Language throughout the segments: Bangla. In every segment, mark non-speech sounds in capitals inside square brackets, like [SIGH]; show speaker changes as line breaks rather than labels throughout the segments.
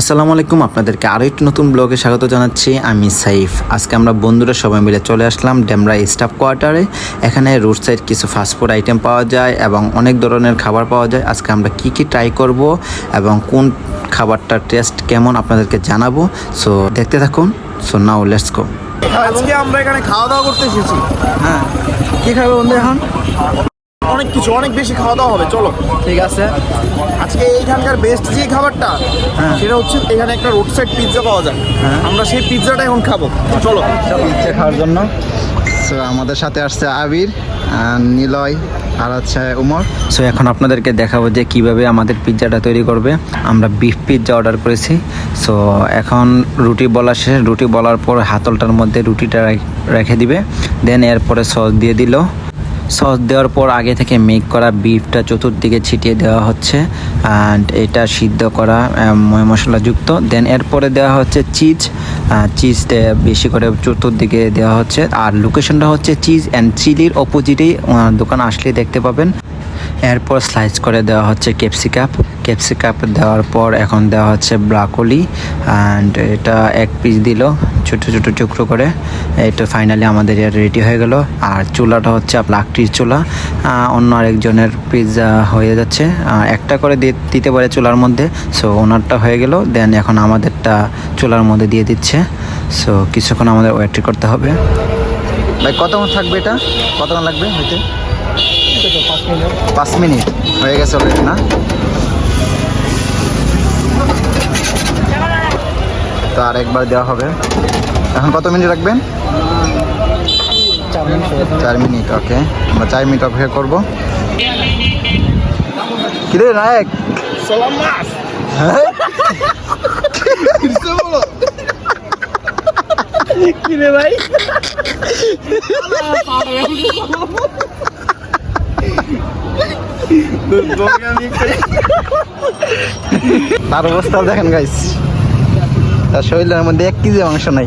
আসসালামু আলাইকুম, আপনাদেরকে আরও একটি নতুন ব্লগে স্বাগত জানাচ্ছি। আমি সাইফ। আজকে আমরা বন্ধুরা সবাই মিলে চলে আসলাম ডেমরা স্টাফ কোয়ার্টারে এখানে রোড সাইড কিছু ফাস্টফুড আইটেম পাওয়া যায় এবং অনেক ধরনের খাবার পাওয়া যায়। আজকে আমরা কি কি ট্রাই করব এবং কোন খাবারটার টেস্ট কেমন আপনাদেরকে জানাব। সো দেখতে থাকুন। সো নাও লেটস গো
আজকে আমরা এখানে খাওয়া দাওয়া করতে এসেছি।
হ্যাঁ কি খাবে বন্ধু এখন?
অনেক কিছু অনেক বেশি খাওয়া দাওয়া হবে চলো।
ঠিক আছে।
আজকে এইখানকার বেস্ট যে খাবারটা
হ্যাঁ।
সেটা হচ্ছে এখানে একটা রোড সাইড পিৎজা পাওয়া যায়।
হ্যাঁ।
আমরা সেই পিৎজাটা এখন খাব। চলো।
ইচ্ছে খাওয়ার জন্য। সো আমাদের সাথে আসছে আবির নিলয় আর হচ্ছে উমর। সো এখন আপনাদেরকে দেখাবো যে কীভাবে আমাদের পিৎজাটা তৈরি করবে। আমরা বিফ পিৎজা অর্ডার করেছি। সো এখন রুটি বলা শেষ। রুটি বলার পর হাতলটার মধ্যে রুটিটা রেখে দিবে। দেন এরপরে সস দিয়ে দিল। সস দেওয়ার পর আগে থেকে মেক করা বিফটা চতুর্দিকে ছিটিয়ে দেওয়া হচ্ছে অ্যান্ড এটা সিদ্ধ করা মশলাযুক্ত। দেন এরপরে দেওয়া হচ্ছে চিজ চিজ বেশি করে চতুর্দিকে দেওয়া হচ্ছে। আর লোকেশনটা হচ্ছে চিজ অ্যান্ড চিলির অপোজিটেই দোকান আসলে দেখতে পাবেন। এরপর স্লাইস করে দেওয়া হচ্ছে ক্যাপসিকাপ ক্যাপসিকাপ দেওয়ার পর এখন দেওয়া হচ্ছে ব্রাকলি অ্যান্ড এটা এক পিস দিল ছোট ছোট টুকরো করে। এটা ফাইনালি আমাদের এর রেডি হয়ে গেল। আর চুলাটা হচ্ছে লাকটির চুলা। অন্য আরেকজনের পিৎজা হয়ে যাচ্ছে। একটা করে দিতে পারে চুলার মধ্যে। সো ওনারটা হয়ে গেল। দেন এখন আমাদেরটা চুলার মধ্যে দিয়ে দিচ্ছে। সো কিছুক্ষণ আমাদের ওয়েট করতে হবে। ভাই, কতক্ষণ থাকবে এটা? কতক্ষণ লাগবে হইতে? পাঁচ মিনিট? হয়ে গেছে অলরেডি না? তো আর একবার দেওয়া হবে। এখন কত মিনিট রাখবেন? চার মিনিট ওকে আমরা চার মিনিট অপেক্ষা করব। কিরে নায়ক? হ্যাঁ?
কি রে ভাই
তার অবস্থা দেখেন গাইস তার শরীরের মধ্যে এক কেজি মাংস নাই।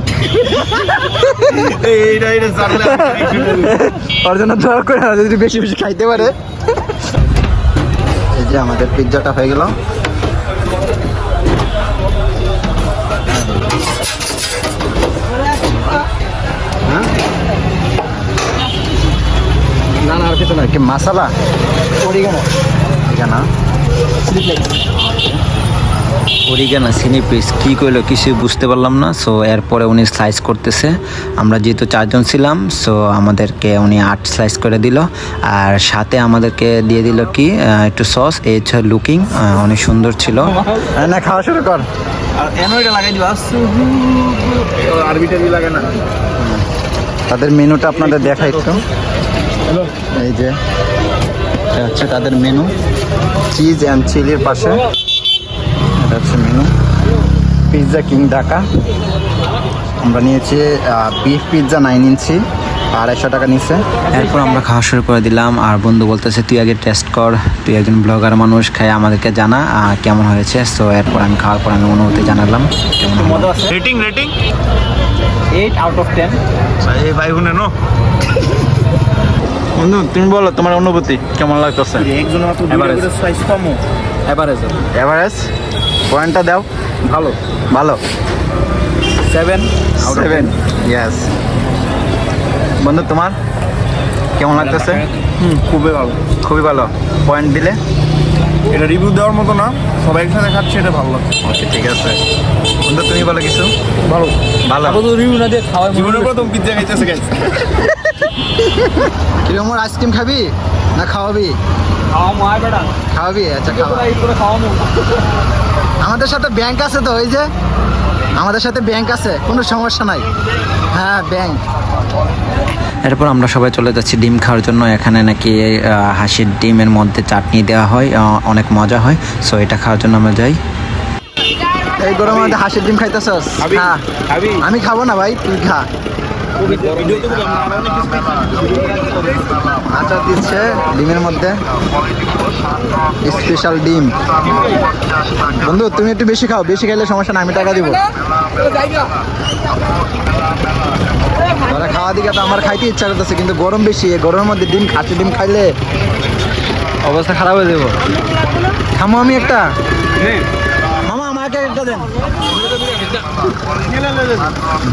ওর জন্য দোয়া করে যদি বেশি বেশি খাইতে পারে। এই যে আমাদের পিৎজাটা হয়ে গেল। না না আর কিছু না কি মাসালা ওরিগানা সিনি পিস কী কইলো কিছু বুঝতে পারলাম না সো এরপরে উনি স্লাইস করতেছে। আমরা যেহেতু চারজন ছিলাম সো আমাদেরকে উনি আট স্লাইস করে দিল আর সাথে আমাদেরকে দিয়ে দিল কি একটু সস এই হচ্ছে লুকিং অনেক সুন্দর ছিল। না খাওয়া শুরু কর।
আর এনো এটা লাগাই দিবা। আরবিটা দিয়ে লাগে না।
তাদের মেনুটা আপনাদের দেখা একটু এই যে এটা হচ্ছে তাদের মেনু চিজ অ্যান্ড চিলির পাশে। এটা হচ্ছে মেনু পিৎজা কিং ঢাকা আমরা নিয়েছি বিফ পিৎজা নাইন ইঞ্চি আড়াইশো টাকা নিচ্ছে এরপর আমরা খাওয়া শুরু করে দিলাম। আর বন্ধু বলতেছে তুই আগে টেস্ট কর। তুই একজন ব্লগার মানুষ খাই আমাদেরকে জানা কেমন হয়েছে? সো এরপর আমি খাওয়ার পর আমি অনুভূতি জানালাম কেমন
rating rating
eight out of ten
ভাই হুনে নো?
বন্ধু তুমি বলো তোমার অনুভূতি কেমন লাগতেছে?
একজনের মাত্র. দুটো সাইজ কমও।
এভারেজ
এভারেজ পয়েন্টটা দাও।
ভালো।
ভালো।
সেভেন
সেভেন ইয়েস বন্ধু তোমার কেমন লাগতেছে?
হুম খুবই ভালো।
খুবই ভালো। পয়েন্ট দিলে?
এটা রিভিউ দেওয়ার মতো না সবাই একসাথে খাচ্ছে এটা ভালো লাগছে।
ওকে ঠিক আছে। বন্ধু তুমি বলো কিছু?
ভালো।
ভালো।
রিভিউ না দিয়ে খাওয়াই
জীবনের প্রথম পিজ্জা খাইতেছে গাইস [LAUGHS]
কীরকম আইসক্রিম খাবি? না খাওয়াবি? খাওয়াবি? আচ্ছা খাওয়া। আমাদের সাথে ব্যাংক আছে তো ওই যে? আমাদের সাথে ব্যাংক আছে কোনো সমস্যা নাই। হ্যাঁ ব্যাংক এরপর আমরা সবাই চলে যাচ্ছি ডিম খাওয়ার জন্য। এখানে নাকি হাসির ডিমের মধ্যে চাটনি দেওয়া হয় অনেক মজা হয়। সো এটা খাওয়ার জন্য আমরা যাই। এই গরমের মধ্যে হাসির ডিম খাইতেছস? হ্যাঁ। আমি খাব না ভাই তুই খা। আচার দিচ্ছে ডিমের মধ্যে। স্পেশাল ডিম। বন্ধু তুমি একটু বেশি খাও বেশি খাইলে সমস্যা না আমি টাকা দিব। খাওয়া দিকে তো আমার খাইতে ইচ্ছা করতেছে কিন্তু গরম বেশি গরমের মধ্যে ডিম খাচ্ছি ডিম খাইলে অবস্থা খারাপ হয়ে যাব। খামো আমি একটা।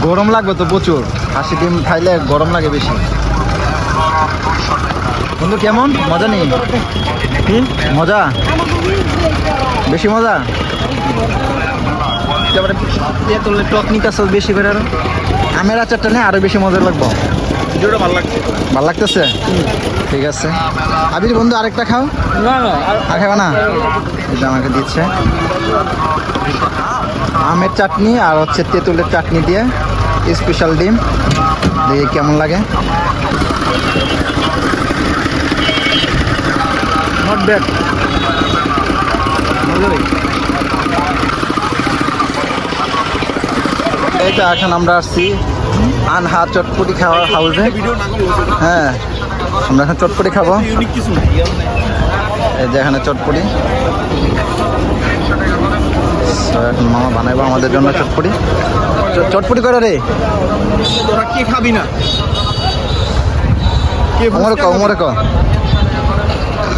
গরম লাগবে তো প্রচুর। হাসি ডিম খাইলে গরম লাগে বেশি। বন্ধু কেমন? মজা নেই? মজা? বেশি মজা? তারপরে তেঁতুলের টক নিতেছ বেশি করে আরও। আমের আচারটা নেই আরও বেশি মজা লাগবো।
ভিডিওটা ভালো লাগছে।
ভালো লাগতেছে? ঠিক আছে। আবির বন্ধু আরেকটা খাও।
না না
আর খাবে না? এটা আমাকে দিচ্ছে। আমের চাটনি আর হচ্ছে তেঁতুলের চাটনি দিয়ে স্পেশাল ডিম। দিয়ে কেমন লাগে। নট ব্যাড এই তো এখন আমরা আসছি আনহা চটপটি খাওয়ার হাউসে হ্যাঁ। আমরা এখন চটপটি খাব। এই যে এখানে চটপটি। এখন মামা বানাইবো আমাদের জন্য চটপটি। চটপটি করে রে?
তোরা কে খাবি না? কে
ক ওমরে ক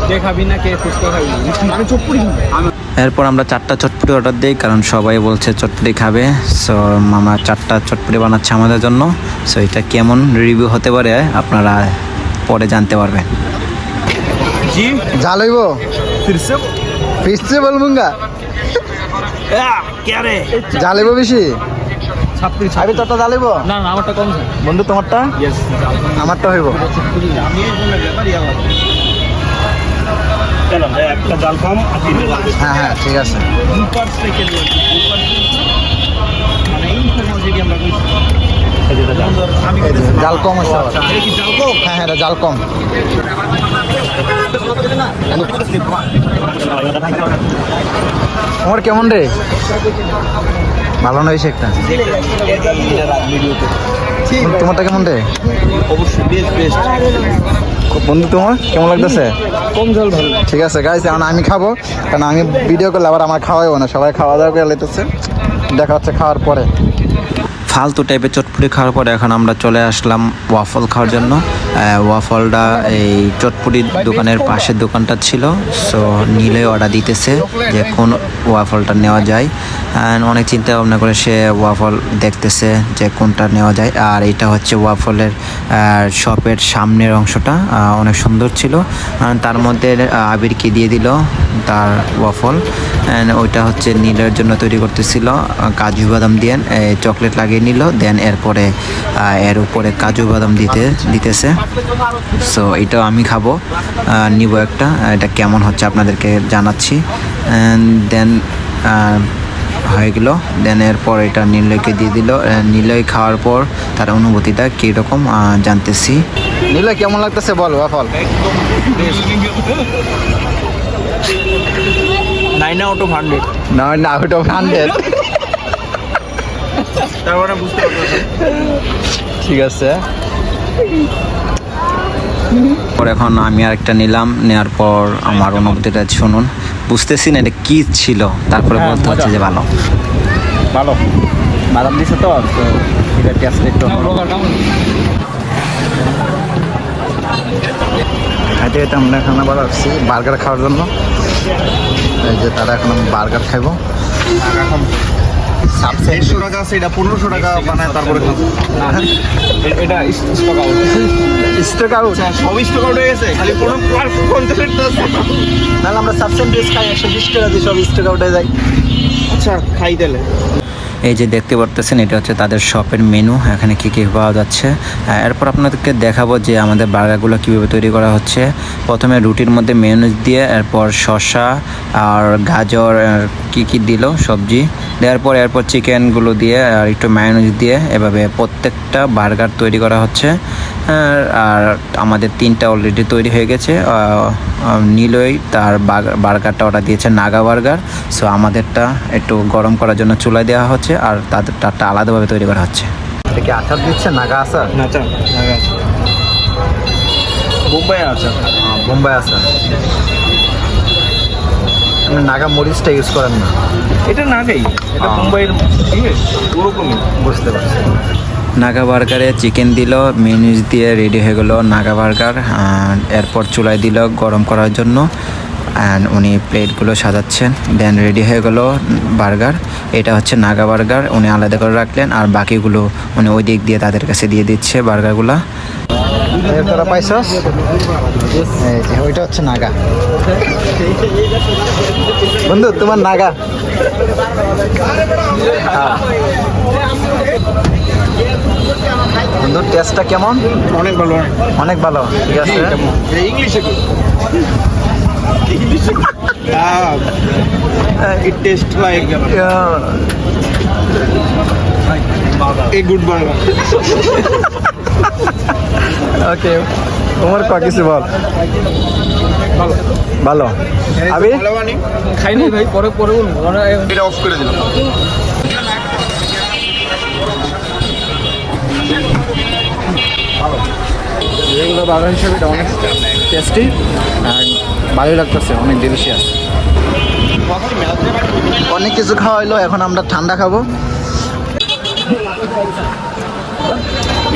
কে খাবি না কে ফুচকা খাবি?
আমি চুপড়ি
এরপর আমরা চারটা চটপটি অর্ডার দিই কারণ সবাই বলছে চটপটি খাবে। সো মামা চারটা চটপটি বানাচ্ছে আমাদের জন্য। সো এটা কেমন রিভিউ হতে পারে আপনারা পরে জানতে পারবেন জাল বেশি? তোরটা
না আমারটা
বন্ধু আমারটা
একটা জাল কম
হ্যাঁ হ্যাঁ ঠিক আছে। জাল কম আছে
জাল
হ্যাঁ হ্যাঁ জাল কম। তোমার কেমন রে? ভালো না হয়েছে একটা? তোমারটা কেমন রে? বন্ধু, তোমার কেমন লাগতেছে?
কম ঝাল ভালো
ঠিক আছে গাইজ এখন আমি খাব। কারণ আমি ভিডিও করলে আবার আমার খাওয়াইবো না, সবাই খাওয়া দাওয়া করে লেতেছে দেখা হচ্ছে খাওয়ার পরে। ফালতু টাইপের চটপটি খাওয়ার পরে এখন আমরা চলে আসলাম ওয়াফল খাওয়ার জন্য। ওয়াফলটা এই চটপটির দোকানের পাশের দোকানটা ছিল সো নীলে অর্ডার দিতেছে যে কোন ওয়াফলটা নেওয়া যায়। অ্যান্ড অনেক চিন্তা ভাবনা করে সে ওয়াফল দেখতেছে যে কোনটা নেওয়া যায়। আর এটা হচ্ছে ওয়াফলের শপের সামনের অংশটা অনেক সুন্দর ছিল। তার মধ্যে আবিরকে দিয়ে দিল? তার ওয়াফল ওইটা হচ্ছে নীলের জন্য তৈরি করতেছিল কাজু বাদাম দিয়ে চকলেট লাগিয়ে নিল দেন এরপরে এর উপরে কাজু বাদাম দিতে দিতেছে। সো এটাও আমি খাব নিব একটা এটা কেমন হচ্ছে আপনাদেরকে জানাচ্ছি। দেন হয়ে গেল। দেন এরপর এটা নীলয়কে দিয়ে দিল নীলয় খাওয়ার পর তার অনুভূতিটা কীরকম জানতেছি। নীলয় কেমন লাগতেছে বল waffle [LAUGHS]
nine out of hundred.
না না আউট অফ হান্ড্রেড।
তারপরে বুঝতে পারছ
ঠিক আছে। পর এখন আমি আরেকটা নিলাম নেওয়ার পর আমার অনুভূতিটা শুনুন। বুঝতেছি না এটা কি ছিল তারপরে
হ্যাঁ,
বলতে হচ্ছে যে ভালো। ভালো। বাদাম দিছে তো? এটা টেস্ট একটু খাইতে খাইতে আমরা আবার আসছি বার্গার খাওয়ার জন্য। এই যে তারা এখন বার্গার খাইব।
দেড়শো টাকা আছে এটা পনেরোশো টাকা বানায় তারপরে খাব।
এ- এটা স্টক আউট
স্টক আউট
সব স্টক আউট হয়ে গেছে? খালি কোনো
আমরা সাবসেন্ট খাই একশো বিশ টাকা দিয়ে সব স্টক আউটে যাই
আচ্ছা খাই তাহলে।
এই যে দেখতে পারতেছেন, এটা হচ্ছে তাদের শপের মেনু এখানে কী কী পাওয়া যাচ্ছে? এরপর আপনাদেরকে দেখাবো যে আমাদের বার্গারগুলো কীভাবে তৈরি করা হচ্ছে। প্রথমে রুটির মধ্যে মেনুজ দিয়ে, এরপর শসা আর গাজর কি কী দিল সবজি। দেওয়ার পর এরপর চিকেনগুলো দিয়ে আর একটু মায়োনিজ দিয়ে এভাবে প্রত্যেকটা বার্গার তৈরি করা হচ্ছে। আর আর আমাদের তিনটা অলরেডি তৈরি হয়ে গেছে। নীলই তার বার্গারটা অর্ডার দিয়েছে নাগা বার্গার। সো আমাদেরটা একটু গরম করার জন্য চুলায় দেওয়া হচ্ছে আর তাদেরটা আলাদাভাবে তৈরি করা হচ্ছে। এটা কি আচার দিচ্ছে নাগা আচার?
না চা বোম্বাই আছে
বোম্বাই আচার। আপনি নাগা মরিচটা ইউজ করেন না।
এটা না খাই এটা
হ্যাঁ।
মুম্বাইয়ের ওরকমই।
বুঝতে পারছি। নাগা বার্গারে চিকেন দিল মিউনিস দিয়ে রেডি হয়ে গেল নাগা বার্গার এরপর চুলায় দিল গরম করার জন্য অ্যান্ড উনি প্লেটগুলো সাজাচ্ছেন দেন রেডি হয়ে গেল বার্গার। এটা হচ্ছে নাগা বার্গার উনি আলাদা করে রাখলেন আর বাকিগুলো উনি ওই দিক দিয়ে তাদের কাছে দিয়ে দিচ্ছে বার্গারগুলো। তোরা পাইছস? এই যে ওইটা হচ্ছে নাগা। বন্ধু তোমার নাগা। হ্যাঁ। বন্ধু টেস্টটা কেমন?
অনেক ভালো অনেক।
ভালো ঠিক আছে।
ইংলিশে ইংলিশে it taste like a good burger
okay. তোমার ক কিছু বল? ভালো।
মানে
খাইনি ভাই পরে পরে বলব।
এটা অফ করে দিলাম।
হিসেবে এটা অনেক টেস্টি আর ভালোই লাগতেছে অনেক ডেলিশিয়াস
অনেক কিছু খাওয়া হইল এখন আমরা ঠান্ডা খাব।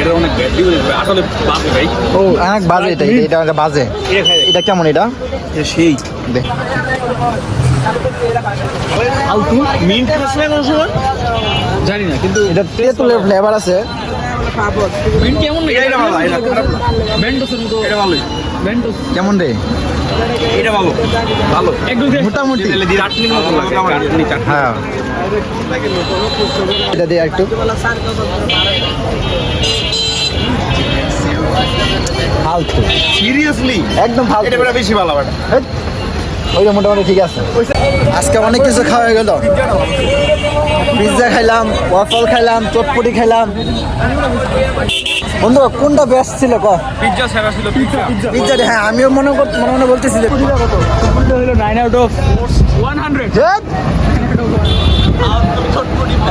এটা অনেক ব্যাডলি আসলে বাপে ভাই।
ও অনেক বাজে এটা এটা এটা বাজে।
এটা
কেমন এটা?
সেই।
দেখ
ফালতু
মিন্ট
জানি না কিন্তু
এটা তেঁতুলের ফ্লেভার আছে।
মিন্ট কেমন
এটা এটা ভালো এটা খারাপ না।
ব্যান্ডোসের মতো।
এটা ভালোই।
ব্যান্ডোস
কেমন রে?
এটা ভালো ভালো।
মোটামুটি। হ্যাঁ। এটা দিয়ে একটু। ফালতু।
সিরিয়াসলি
একদম ফালতু।
এটা বেশি ভালো বেটা
ওইটা মোটামুটি ঠিক আছে। আজকে অনেক কিছু খাওয়া হয়ে গেল। পিৎজা খাইলাম ওয়াফল খাইলাম চটপটি খাইলাম। বন্ধু কোনটা বেস্ট ছিল ক?
পিৎজা সেরা ছিল পিৎজা
হ্যাঁ আমিও মনে কর- মনে মনে বলতেছি যে
এটা হলো nine out of one hundred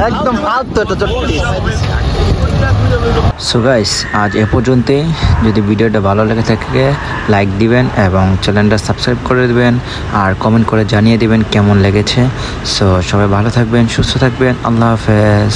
একদম ফালতু এটা চটপটি। সো গাইস আজ এ পর্যন্তই। যদি ভিডিওটা ভালো লেগে থাকে লাইক দিবেন এবং চ্যানেলটা সাবস্ক্রাইব করে দেবেন আর কমেন্ট করে জানিয়ে দিবেন কেমন লেগেছে। সো সবাই ভালো থাকবেন, সুস্থ থাকবেন। আল্লাহ হাফেজ।